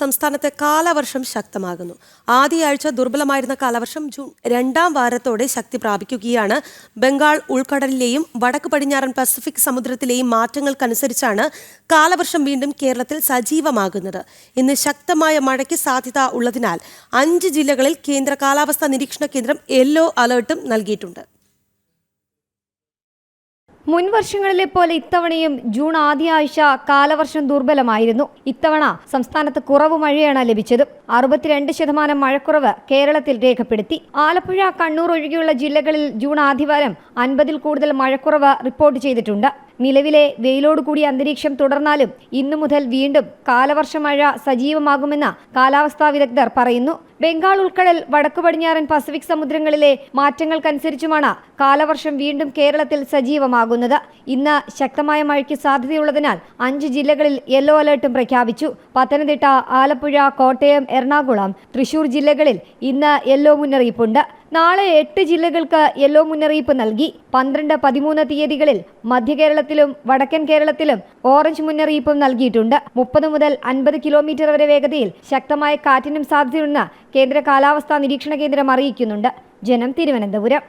സംസ്ഥാനത്ത് കാലവർഷം ശക്തമാകുന്നു. ആദ്യയാഴ്ച ദുർബലമായിരുന്ന കാലവർഷം ജൂൺ രണ്ടാം വാരത്തോടെ ശക്തി പ്രാപിക്കുകയാണ്. ബംഗാൾ ഉൾക്കടലിലെയും വടക്ക് പടിഞ്ഞാറൻ പസഫിക് സമുദ്രത്തിലെയും മാറ്റങ്ങൾക്കനുസരിച്ചാണ് കാലവർഷം വീണ്ടും കേരളത്തിൽ സജീവമാകുന്നത്. ഇന്ന് ശക്തമായ മഴയ്ക്ക് സാധ്യത ഉള്ളതിനാൽ അഞ്ച് ജില്ലകളിൽ കേന്ദ്ര കാലാവസ്ഥാ നിരീക്ഷണ കേന്ദ്രം യെല്ലോ അലേർട്ടും നൽകിയിട്ടുണ്ട്. മുൻ വർഷങ്ങളിലെ പോലെ ഇത്തവണയും ജൂൺ ആദ്യ ആഴ്ച കാലവർഷം ദുർബലമായിരുന്നു. ഇത്തവണ സംസ്ഥാനത്ത് കുറവ് മഴയാണ് ലഭിച്ചത്. അറുപത്തിരണ്ട് ശതമാനം മഴക്കുറവ് കേരളത്തിൽ രേഖപ്പെടുത്തി. ആലപ്പുഴ കണ്ണൂർ ഒഴികെയുള്ള ജില്ലകളിൽ ജൂൺ ആദ്യവാരം അൻപതിൽ കൂടുതൽ മഴക്കുറവ് റിപ്പോർട്ട് ചെയ്തിട്ടുണ്ട്. നിലവിലെ വെയിലോട് കൂടിയ അന്തരീക്ഷം തുടർന്നാലും ഇന്നു മുതൽ വീണ്ടും കാലവർഷ മഴ സജീവമാകുമെന്ന് കാലാവസ്ഥാ വിദഗ്ധർ പറയുന്നു. ബംഗാൾ ഉൾക്കടൽ വടക്കു പടിഞ്ഞാറൻ പസഫിക് സമുദ്രങ്ങളിലെ മാറ്റങ്ങൾക്കനുസരിച്ചുമാണ് കാലവർഷം വീണ്ടും കേരളത്തിൽ സജീവമാകുന്നത്. ഇന്ന് ശക്തമായ മഴയ്ക്ക് സാധ്യതയുള്ളതിനാൽ അഞ്ച് ജില്ലകളിൽ യെല്ലോ അലേർട്ടും പ്രഖ്യാപിച്ചു. പത്തനംതിട്ട ആലപ്പുഴ കോട്ടയം എറണാകുളം തൃശൂർ ജില്ലകളിൽ ഇന്ന് യെല്ലോ മുന്നറിയിപ്പുണ്ട്. നാളെ എട്ട് ജില്ലകൾക്ക് യെല്ലോ മുന്നറിയിപ്പ് നൽകി. പന്ത്രണ്ട് പതിമൂന്ന് തീയതികളിൽ മധ്യ കേരളത്തിലും വടക്കൻ കേരളത്തിലും ഓറഞ്ച് മുന്നറിയിപ്പും നൽകിയിട്ടുണ്ട്. മുപ്പത് മുതൽ അൻപത് കിലോമീറ്റർ വരെ വേഗതയിൽ ശക്തമായ കാറ്റിനും സാധ്യതയുണ്ടെന്ന് കേന്ദ്ര കാലാവസ്ഥാ നിരീക്ഷണ കേന്ദ്രം അറിയിക്കുന്നുണ്ട്. ജനം തിരുവനന്തപുരം.